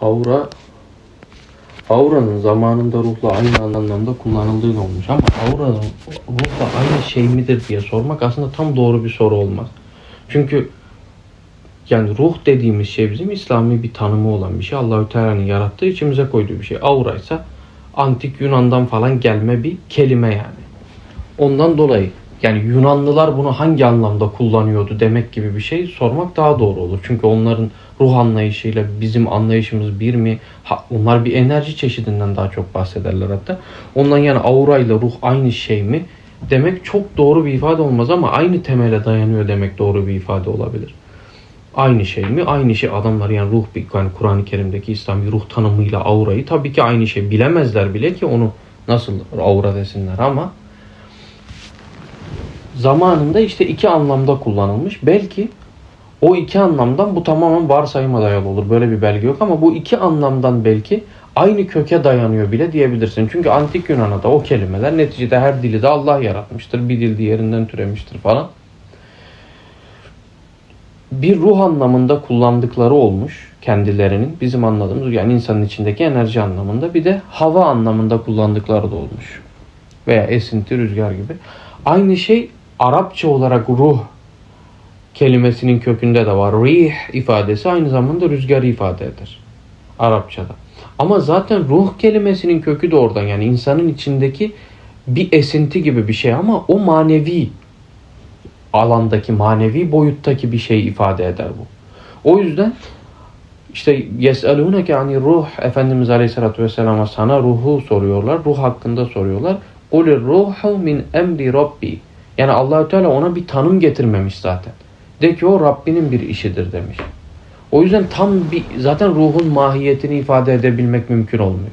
Aura Aura'nın zamanında ruhla aynı anlamda kullanıldığı olmuş ama auranın ruhla aynı şey midir diye sormak aslında tam doğru bir soru olmaz. Çünkü yani ruh dediğimiz şey bizim İslami bir tanımı olan bir şey. Allahü Teala'nın yarattığı içimize koyduğu bir şey. Aura ise antik Yunan'dan falan gelme bir kelime yani. Ondan dolayı yani Yunanlılar bunu hangi anlamda kullanıyordu demek gibi bir şey sormak daha doğru olur. Çünkü onların ruh anlayışıyla bizim anlayışımız bir mi? Ha, onlar bir enerji çeşidinden daha çok bahsederler hatta. Ondan yani aura ile ruh aynı şey mi? Demek çok doğru bir ifade olmaz ama aynı temele dayanıyor demek doğru bir ifade olabilir. Aynı şey mi? Aynı şey adamlar yani ruh bir yani Kur'an-ı Kerim'deki İslami ruh tanımıyla aurayı tabii ki aynı şey bilemezler bile ki onu nasıl aura desinler ama zamanında işte iki anlamda kullanılmış. Belki o iki anlamdan bu tamamen varsayıma dayalı olur. Böyle bir belge yok ama bu iki anlamdan belki aynı köke dayanıyor bile diyebilirsin. Çünkü antik Yunan'a o kelimeler neticede her dili de Allah yaratmıştır. Bir dil diğerinden türemiştir falan. Bir ruh anlamında kullandıkları olmuş kendilerinin bizim anladığımız yani insanın içindeki enerji anlamında bir de hava anlamında kullandıkları da olmuş. Veya esinti, rüzgar gibi. Aynı şey Arapça olarak ruh kelimesinin kökünde de var. Rih ifadesi aynı zamanda rüzgarı ifade eder. Arapçada. Ama zaten ruh kelimesinin kökü de oradan. Yani insanın içindeki bir esinti gibi bir şey ama o manevi alandaki, manevi boyuttaki bir şey ifade eder bu. O yüzden işte yeseluneke ani ruh Efendimiz Aleyhisselatü Vesselam'a sana ruhu soruyorlar. Ruh hakkında soruyorlar. Kulir ruhu min emri rabbi. Yani Allahü Teala ona bir tanım getirmemiş zaten. De ki o Rabbinin bir işidir demiş. O yüzden tam bir zaten ruhun mahiyetini ifade edebilmek mümkün olmuyor.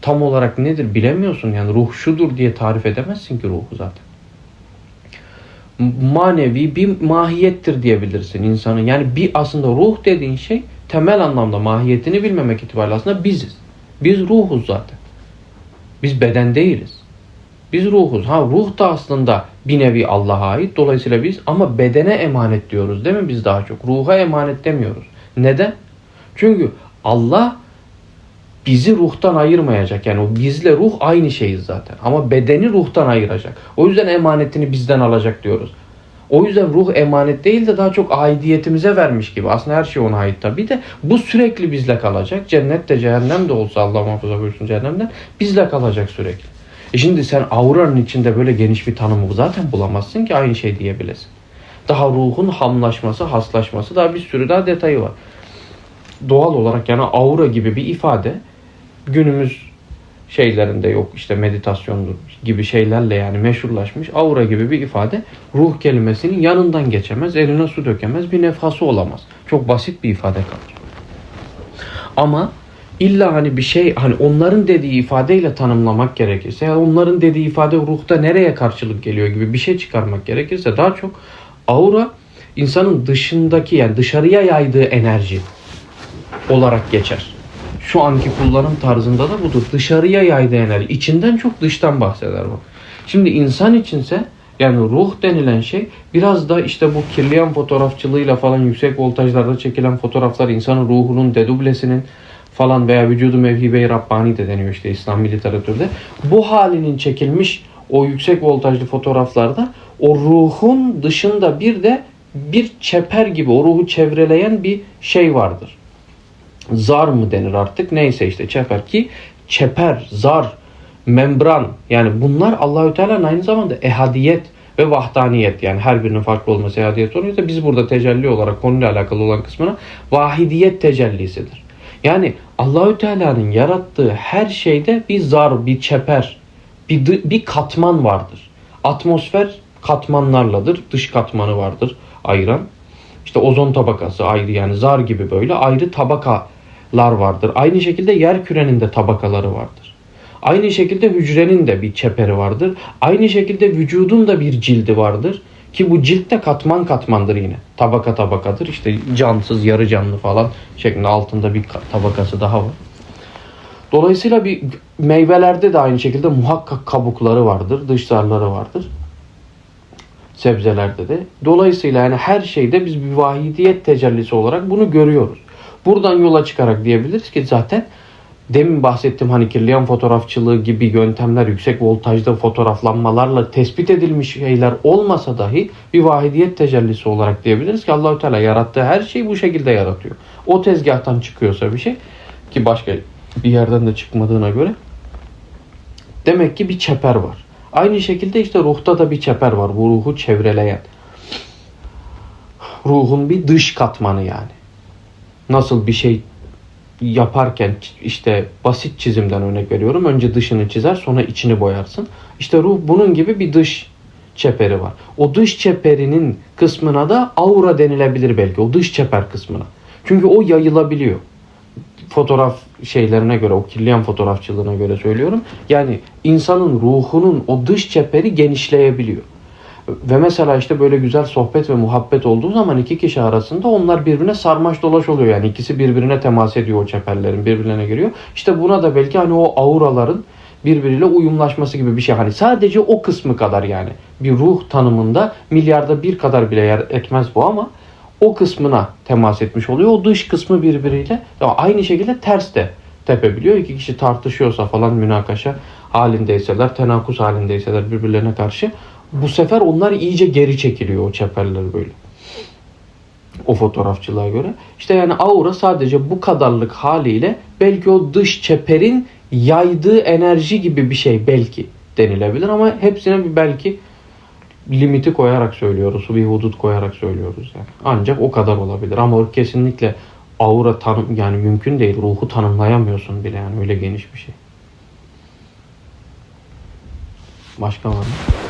Tam olarak nedir bilemiyorsun yani ruh şudur diye tarif edemezsin ki ruhu zaten. Manevi bir mahiyettir diyebilirsin insanın. Yani bir aslında ruh dediğin şey temel anlamda mahiyetini bilmemek itibariyle aslında biziz. Biz ruhuz zaten. Biz beden değiliz. Biz ruhuz. Ha ruh da aslında bir nevi Allah'a ait. Dolayısıyla biz ama bedene emanet diyoruz değil mi biz daha çok? Ruha emanet demiyoruz. Neden? Çünkü Allah bizi ruhtan ayırmayacak. Yani o bizle ruh aynı şeyiz zaten. Ama bedeni ruhtan ayıracak. O yüzden emanetini bizden alacak diyoruz. O yüzden ruh emanet değil de daha çok aidiyetimize vermiş gibi. Aslında her şey ona ait tabii de bu sürekli bizle kalacak. Cennet de cehennem de olsa Allah muhafaza buyursun cehennemden bizle kalacak sürekli. E şimdi sen auranın içinde böyle geniş bir tanımı zaten bulamazsın ki aynı şey diyebilesin. Daha ruhun hamlaşması, haslaşması daha bir sürü daha detayı var. Doğal olarak yani aura gibi bir ifade günümüz şeylerinde yok işte meditasyondur gibi şeylerle yani meşhurlaşmış aura gibi bir ifade ruh kelimesinin yanından geçemez, eline su dökemez, bir nefası olamaz. Çok basit bir ifade kalır. Ama illa hani bir şey hani onların dediği ifadeyle tanımlamak gerekirse ya onların dediği ifade ruhta nereye karşılık geliyor gibi bir şey çıkarmak gerekirse daha çok aura insanın dışındaki yani dışarıya yaydığı enerji olarak geçer. Şu anki kullanım tarzında da budur. Dışarıya yaydığı enerji. İçinden çok dıştan bahseder bu. Şimdi insan içinse yani ruh denilen şey biraz da işte bu kirliyan fotoğrafçılığıyla falan yüksek voltajlarda çekilen fotoğraflar insanın ruhunun dedublesinin falan veya vücudu mevhibe-i Rabbani de deniyor işte İslam literatürde. Bu halinin çekilmiş o yüksek voltajlı fotoğraflarda o ruhun dışında bir de bir çeper gibi o ruhu çevreleyen bir şey vardır. Zar mı denir artık neyse işte çeper ki çeper, zar, membran yani bunlar Allahü Teala'nın aynı zamanda ehadiyet ve vahdaniyet yani her birinin farklı olması ehadiyet oluyorsa biz burada tecelli olarak konuyla alakalı olan kısmına vahidiyet tecellisidir. Yani Allahü Teala'nın yarattığı her şeyde bir zar, bir çeper, bir, bir katman vardır. Atmosfer katmanlarladır. Dış katmanı vardır ayıran. İşte ozon tabakası ayrı yani zar gibi böyle ayrı tabakalar vardır. Aynı şekilde yer kürenin de tabakaları vardır. Aynı şekilde hücrenin de bir çeperi vardır. Aynı şekilde vücudun da bir cildi vardır. Ki bu cilt de katman katmandır yine. Tabaka tabakadır. İşte cansız, yarı canlı falan şeklinde altında bir tabakası daha var. Dolayısıyla bir meyvelerde de aynı şekilde muhakkak kabukları vardır, dış zarları vardır. Sebzelerde de. Dolayısıyla yani her şeyde biz bir vahidiyet tecellisi olarak bunu görüyoruz. Buradan yola çıkarak diyebiliriz ki zaten demin bahsettiğim hani kirleyen fotoğrafçılığı gibi yöntemler yüksek voltajda fotoğraflanmalarla tespit edilmiş şeyler olmasa dahi bir vahidiyet tecellisi olarak diyebiliriz ki Allahü Teala yarattığı her şeyi bu şekilde yaratıyor. O tezgahtan çıkıyorsa bir şey ki başka bir yerden de çıkmadığına göre demek ki bir çeper var. Aynı şekilde işte ruhta da bir çeper var. Bu ruhu çevreleyen. Ruhun bir dış katmanı yani. Nasıl bir şey yaparken işte basit çizimden örnek veriyorum. Önce dışını çizer sonra içini boyarsın. İşte ruh bunun gibi bir dış çeperi var. O dış çeperinin kısmına da aura denilebilir belki. O dış çeper kısmına. Çünkü o yayılabiliyor. Fotoğraf şeylerine göre, o kirleyen fotoğrafçılığına göre söylüyorum. Yani insanın ruhunun o dış çeperi genişleyebiliyor. Ve mesela işte böyle güzel sohbet ve muhabbet olduğu zaman iki kişi arasında onlar birbirine sarmaş dolaş oluyor. Yani ikisi birbirine temas ediyor o çeperlerin birbirine giriyor. İşte buna da belki hani o auraların birbiriyle uyumlaşması gibi bir şey. Hani sadece o kısmı kadar yani. Bir ruh tanımında milyarda bir kadar bile yer etmez bu ama o kısmına temas etmiş oluyor. O dış kısmı birbiriyle aynı şekilde ters de tepebiliyor. İki kişi tartışıyorsa falan münakaşa halindeyseler, tenakus halindeyseler birbirlerine karşı bu sefer onlar iyice geri çekiliyor o çeperler böyle. O fotoğrafçılığa göre. İşte yani aura sadece bu kadarlık haliyle belki o dış çeperin yaydığı enerji gibi bir şey belki denilebilir ama hepsine bir belki limiti koyarak söylüyoruz. Bir hudut koyarak söylüyoruz yani. Ancak o kadar olabilir ama kesinlikle aura tanım yani mümkün değil. Ruhu tanımlayamıyorsun bile yani öyle geniş bir şey. Başka var mı?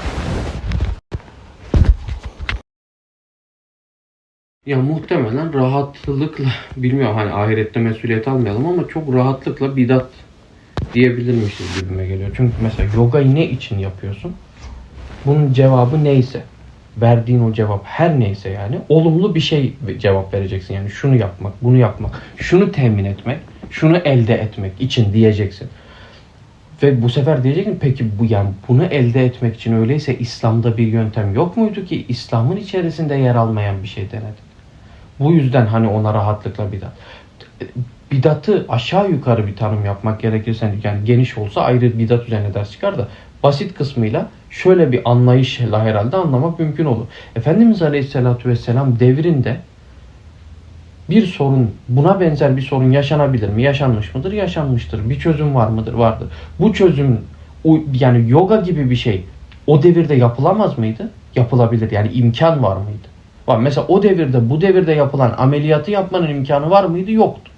Ya muhtemelen rahatlıkla bilmiyorum hani ahirette mesuliyet almayalım ama çok rahatlıkla bidat diyebilirmişiz gibime geliyor. Çünkü mesela yogayı ne için yapıyorsun? Bunun cevabı neyse, verdiğin o cevap her neyse yani olumlu bir şey cevap vereceksin. Yani şunu yapmak, bunu yapmak, şunu temin etmek, şunu elde etmek için diyeceksin. Ve bu sefer diyeceksin peki bu yani bunu elde etmek için öyleyse İslam'da bir yöntem yok muydu ki İslam'ın içerisinde yer almayan bir şey denedin? Bu yüzden hani ona rahatlıkla bidat. Bidatı aşağı yukarı bir tanım yapmak gerekirse yani geniş olsa ayrı bidat üzerine ders çıkar da basit kısmıyla şöyle bir anlayışla herhalde anlamak mümkün olur. Efendimiz Aleyhisselatü Vesselam devrinde bir sorun, buna benzer bir sorun yaşanabilir mi? Yaşanmış mıdır? Yaşanmıştır. Bir çözüm var mıdır? Vardır. Bu çözüm yani yoga gibi bir şey o devirde yapılamaz mıydı? Yapılabilir. Yani imkan var mıydı? Var. Mesela o devirde bu devirde yapılan ameliyatı yapmanın imkanı var mıydı? Yoktu.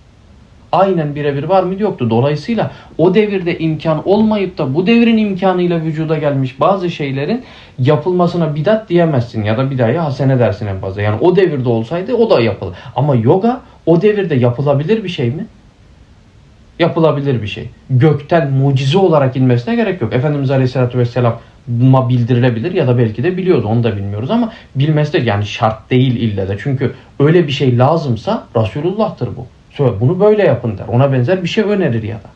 Aynen birebir var mıydı? Yoktu. Dolayısıyla o devirde imkan olmayıp da bu devrin imkanıyla vücuda gelmiş bazı şeylerin yapılmasına bidat diyemezsin ya da bidaya hasene dersin en fazla. Yani o devirde olsaydı o da yapılır. Ama yoga o devirde yapılabilir bir şey mi? Yapılabilir bir şey. Gökten mucize olarak inmesine gerek yok. Efendimiz Aleyhisselatü Vesselam ma bildirilebilir ya da belki de biliyordu onu da bilmiyoruz ama bilmesi de yani şart değil ille de. Çünkü öyle bir şey lazımsa Resulullah'tır bu. Söyle bunu böyle yapın der. Ona benzer bir şey önerir ya da.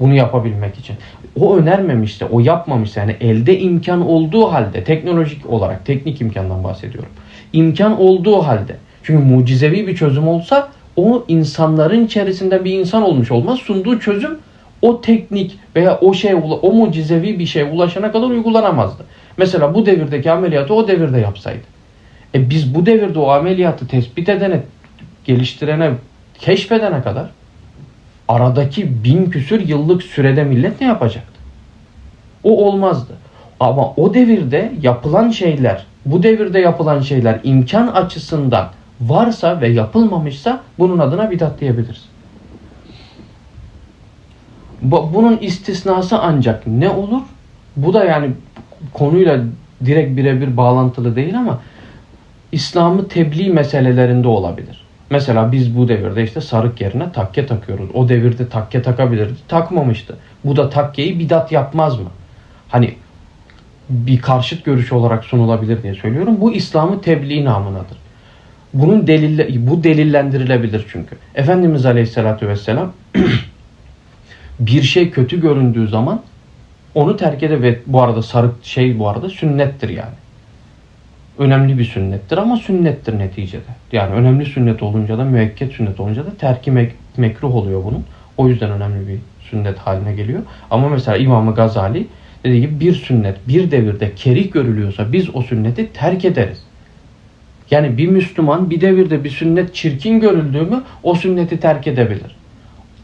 Bunu yapabilmek için. O önermemişse, o yapmamışsa yani elde imkan olduğu halde teknolojik olarak teknik imkandan bahsediyorum. İmkan olduğu halde. Çünkü mucizevi bir çözüm olsa o insanların içerisinde bir insan olmuş olmaz. Sunduğu çözüm o teknik veya o şey o mucizevi bir şey ulaşana kadar uygulanamazdı. Mesela bu devirdeki ameliyatı o devirde yapsaydı. E biz bu devirde o ameliyatı tespit edene, geliştirene, keşfedene kadar aradaki bin küsür yıllık sürede millet ne yapacaktı? O olmazdı. Ama o devirde yapılan şeyler, bu devirde yapılan şeyler imkan açısından varsa ve yapılmamışsa bunun adına bidat diyebiliriz. Bunun istisnası ancak ne olur? Bu da yani konuyla direkt birebir bağlantılı değil ama İslam'ı tebliğ meselelerinde olabilir. Mesela biz bu devirde işte sarık yerine takke takıyoruz. O devirde takke takabilirdi. Takmamıştı. Bu da takkeyi bidat yapmaz mı? Hani bir karşıt görüş olarak sunulabilir diye söylüyorum. Bu İslam'ı tebliğ namınadır. Bunun delille, bu delillendirilebilir çünkü. Efendimiz Aleyhisselatü Vesselam bir şey kötü göründüğü zaman onu terk ede ve bu arada sarık şey bu arada sünnettir yani. önemli bir sünnettir ama sünnettir neticede. Yani önemli sünnet olunca da müekket sünnet olunca da terki mek- mekruh oluyor bunun. O yüzden önemli bir sünnet haline geliyor. Ama mesela İmam-ı Gazali dediği gibi bir sünnet bir devirde kerih görülüyorsa biz o sünneti terk ederiz. Yani bir Müslüman bir devirde bir sünnet çirkin görüldüğü mü o sünneti terk edebilir.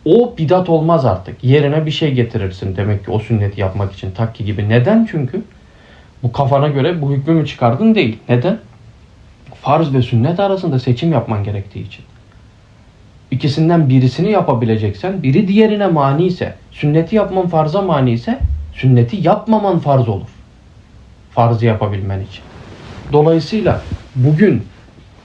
O bidat olmaz artık. Yerine bir şey getirirsin demek ki o sünneti yapmak için takki gibi. Neden? Çünkü bu kafana göre bu hükmü mü çıkardın değil. Neden? Farz ve sünnet arasında seçim yapman gerektiği için. İkisinden birisini yapabileceksen, biri diğerine mani ise, sünneti yapman farza mani ise, sünneti yapmaman farz olur. Farzı yapabilmen için. Dolayısıyla bugün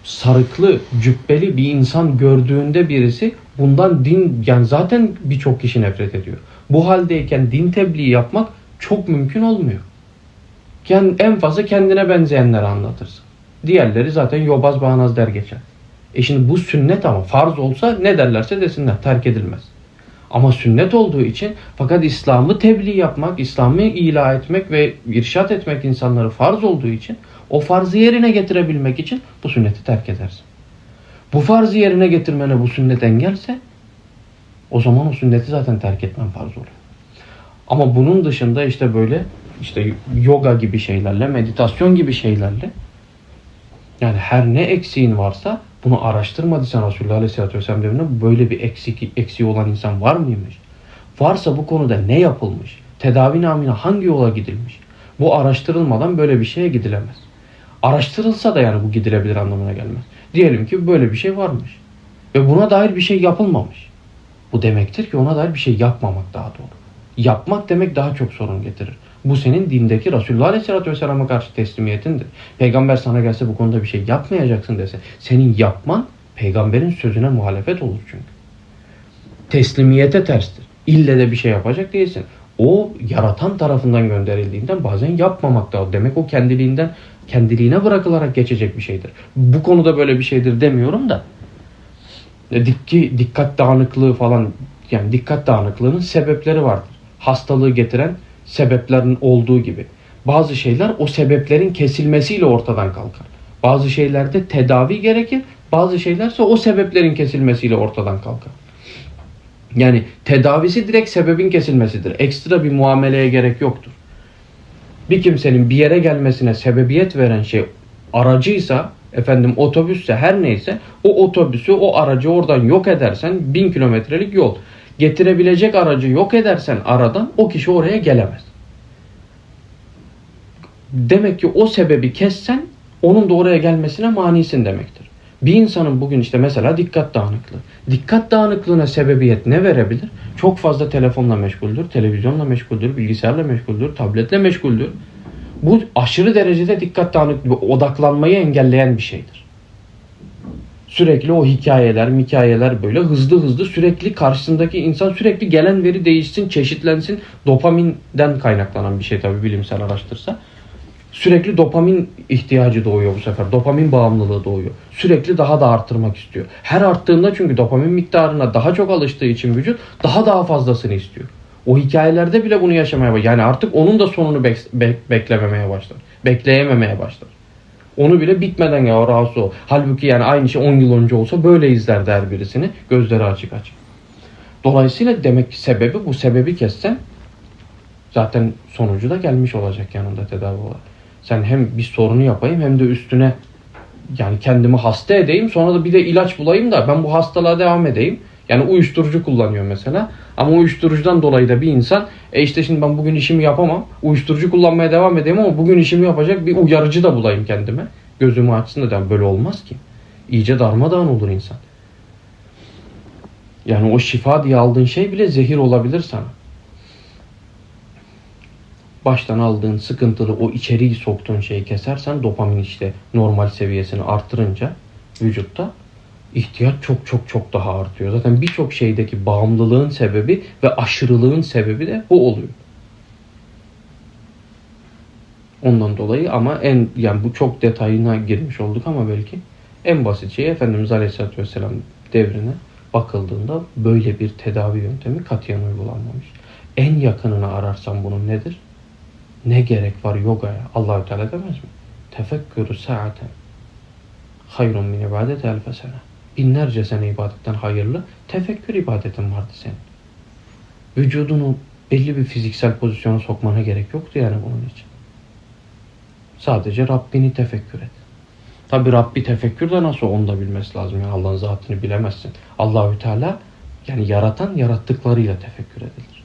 sarıklı, cübbeli bir insan gördüğünde birisi bundan din yani zaten birçok kişi nefret ediyor. Bu haldeyken din tebliği yapmak çok mümkün olmuyor. Yani en fazla kendine benzeyenleri anlatırsın. Diğerleri zaten yobaz bağnaz der geçer. E şimdi bu sünnet ama farz olsa ne derlerse desinler terk edilmez. Ama sünnet olduğu için fakat İslam'ı tebliğ yapmak, İslam'ı ilah etmek ve irşat etmek insanları farz olduğu için o farzı yerine getirebilmek için bu sünneti terk edersin. Bu farzı yerine getirmene bu sünnet engelse o zaman o sünneti zaten terk etmen farz oluyor. Ama bunun dışında işte böyle işte yoga gibi şeylerle, meditasyon gibi şeylerle yani her ne eksiğin varsa bunu araştırmadıysan Resulullah Aleyhisselatü Vesselam devrinde böyle bir eksik, eksiği olan insan var mıymış? Varsa bu konuda ne yapılmış? Tedavi namına hangi yola gidilmiş? Bu araştırılmadan böyle bir şeye gidilemez. Araştırılsa da yani bu gidilebilir anlamına gelmez. Diyelim ki böyle bir şey varmış. Ve buna dair bir şey yapılmamış. Bu demektir ki ona dair bir şey yapmamak daha doğru. Yapmak demek daha çok sorun getirir. Bu senin dindeki Resulullah Aleyhisselatü Vesselam'a karşı teslimiyetindir. Peygamber sana gelse bu konuda bir şey yapmayacaksın dese senin yapman peygamberin sözüne muhalefet olur çünkü. Teslimiyete terstir. İlle de bir şey yapacak değilsin. O yaratan tarafından gönderildiğinden bazen yapmamak da demek o kendiliğinden kendiliğine bırakılarak geçecek bir şeydir. Bu konuda böyle bir şeydir demiyorum da e, dikki, dikkat dağınıklığı falan yani dikkat dağınıklığının sebepleri vardır. Hastalığı getiren sebeplerin olduğu gibi. Bazı şeyler o sebeplerin kesilmesiyle ortadan kalkar. Bazı şeylerde tedavi gerekir. Bazı şeylerse o sebeplerin kesilmesiyle ortadan kalkar. Yani tedavisi direkt sebebin kesilmesidir. Ekstra bir muameleye gerek yoktur. Bir kimsenin bir yere gelmesine sebebiyet veren şey aracıysa, efendim otobüsse her neyse o otobüsü, o aracı oradan yok edersen bin kilometrelik yol getirebilecek aracı yok edersen aradan o kişi oraya gelemez. Demek ki o sebebi kessen onun da oraya gelmesine manisin demektir. Bir insanın bugün işte mesela dikkat dağınıklığı. Dikkat dağınıklığına sebebiyet ne verebilir? Çok fazla telefonla meşguldür, televizyonla meşguldür, bilgisayarla meşguldür, tabletle meşguldür. Bu aşırı derecede dikkat dağınıklığı, odaklanmayı engelleyen bir şeydir. Sürekli o hikayeler, hikayeler böyle hızlı hızlı sürekli karşısındaki insan sürekli gelen veri değişsin, çeşitlensin. Dopaminden kaynaklanan bir şey tabii bilimsel araştırsa. Sürekli dopamin ihtiyacı doğuyor bu sefer. Dopamin bağımlılığı doğuyor. Sürekli daha da arttırmak istiyor. Her arttığında çünkü dopamin miktarına daha çok alıştığı için vücut daha daha fazlasını istiyor. O hikayelerde bile bunu yaşamaya başlar. Yani artık onun da sonunu bek- bek- beklememeye başlar. Bekleyememeye başlar. Onu bile bitmeden ya ol. Halbuki yani aynı şey 10 yıl önce olsa böyle izler der birisini. Gözleri açık açık. Dolayısıyla demek ki sebebi bu sebebi kessen zaten sonucu da gelmiş olacak yanında tedavi olarak. Sen hem bir sorunu yapayım hem de üstüne yani kendimi hasta edeyim sonra da bir de ilaç bulayım da ben bu hastalığa devam edeyim. Yani uyuşturucu kullanıyor mesela. Ama uyuşturucudan dolayı da bir insan e işte şimdi ben bugün işimi yapamam. Uyuşturucu kullanmaya devam edeyim ama bugün işimi yapacak bir uyarıcı da bulayım kendime. Gözümü açsın da yani böyle olmaz ki. İyice darmadağın olur insan. Yani o şifa diye aldığın şey bile zehir olabilir sana. Baştan aldığın sıkıntılı o içeriği soktuğun şeyi kesersen dopamin işte normal seviyesini arttırınca vücutta ihtiyaç çok çok çok daha artıyor. Zaten birçok şeydeki bağımlılığın sebebi ve aşırılığın sebebi de bu oluyor. Ondan dolayı ama en yani bu çok detayına girmiş olduk ama belki en basit şey Efendimiz Aleyhisselatü Vesselam devrine bakıldığında böyle bir tedavi yöntemi katiyen uygulanmamış. En yakınını ararsan bunun nedir? Ne gerek var yogaya? Allahü Teala demez mi? tefekkürü saaten hayrun min ibadet elfe sene. Binlerce sene ibadetten hayırlı tefekkür ibadetin vardı senin. Vücudunu belli bir fiziksel pozisyona sokmana gerek yoktu yani bunun için. Sadece Rabbini tefekkür et. Tabi Rabbi tefekkür de nasıl onu da bilmesi lazım. Yani Allah'ın zatını bilemezsin. Allahü Teala yani yaratan yarattıklarıyla tefekkür edilir.